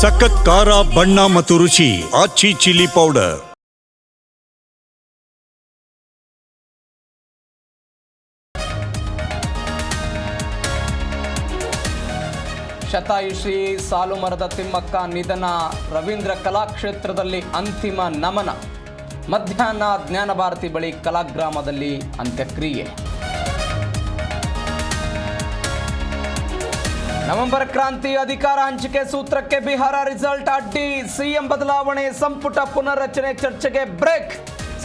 ಸಖತ್ ಖಾರ, ಬಣ್ಣ ಮತ್ತು ರುಚಿ ಆಚಿ ಚಿಲ್ಲಿ ಪೌಡರ್. ಶತಾಯುಷಿ ಸಾಲುಮರದ ತಿಮ್ಮಕ್ಕ ನಿಧನ, ರವೀಂದ್ರ ಕಲಾಕ್ಷೇತ್ರದಲ್ಲಿ ಅಂತಿಮ ನಮನ. ಮಧ್ಯಾಹ್ನ ಜ್ಞಾನಭಾರತಿ ಬಳಿ ಕಲಾಗ್ರಾಮದಲ್ಲಿ ಅಂತ್ಯಕ್ರಿಯೆ. ನವೆಂಬರ್ ಕ್ರಾಂತಿ ಅಧಿಕಾರ ಹಂಚಿಕೆ ಸೂತ್ರಕ್ಕೆ ಬಿಹಾರ ರಿಸಲ್ಟ್ ಅಡ್ಡಿ. ಸಿಎಂ ಬದಲಾವಣೆ, ಸಂಪುಟ ಪುನರ್ರಚನೆ ಚರ್ಚೆಗೆ ಬ್ರೇಕ್.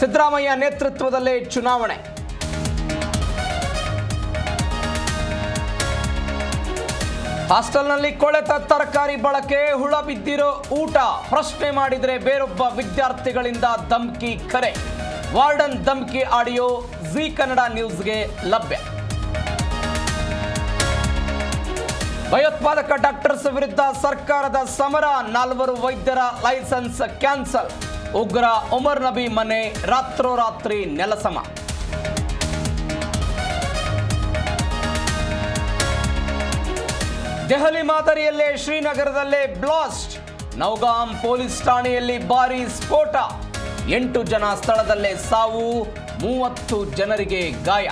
ಸಿದ್ದರಾಮಯ್ಯ ನೇತೃತ್ವದಲ್ಲೇ ಚುನಾವಣೆ. ಹಾಸ್ಟೆಲ್ನಲ್ಲಿ ಕೊಳೆತ ತರಕಾರಿ ಬಳಕೆ, ಹುಳ ಬಿದ್ದಿರೋ ಊಟ. ಪ್ರಶ್ನೆ ಮಾಡಿದರೆ ಬೇರೊಬ್ಬ ವಿದ್ಯಾರ್ಥಿಗಳಿಂದ ಧಮ್ಕಿ ಕರೆ. ವಾರ್ಡನ್ ಧಮ್ಕಿ ಆಡಿಯೋ ಜಿ ಕನ್ನಡ ನ್ಯೂಸ್ಗೆ ಲಭ್ಯ. ಭಯೋತ್ಪಾದಕ ಡಾಕ್ಟರ್ಸ್ ವಿರುದ್ಧ ಸರ್ಕಾರದ ಸಮರ, ನಾಲ್ವರು ವೈದ್ಯರ ಲೈಸೆನ್ಸ್ ಕ್ಯಾನ್ಸಲ್. ಉಗ್ರ ಉಮರ್ ನಬಿ ಮನೆ ರಾತ್ರೋರಾತ್ರಿ ನೆಲಸಮ. ದೆಹಲಿ ಮಾದರಿಯಲ್ಲೇ ಶ್ರೀನಗರದಲ್ಲೇ ಬ್ಲಾಸ್ಟ್. ನೌಗಾಂ ಪೊಲೀಸ್ ಠಾಣೆಯಲ್ಲಿ ಭಾರೀ ಸ್ಫೋಟ. ಎಂಟು ಜನ ಸ್ಥಳದಲ್ಲೇ ಸಾವು, ಮೂವತ್ತು ಜನರಿಗೆ ಗಾಯ.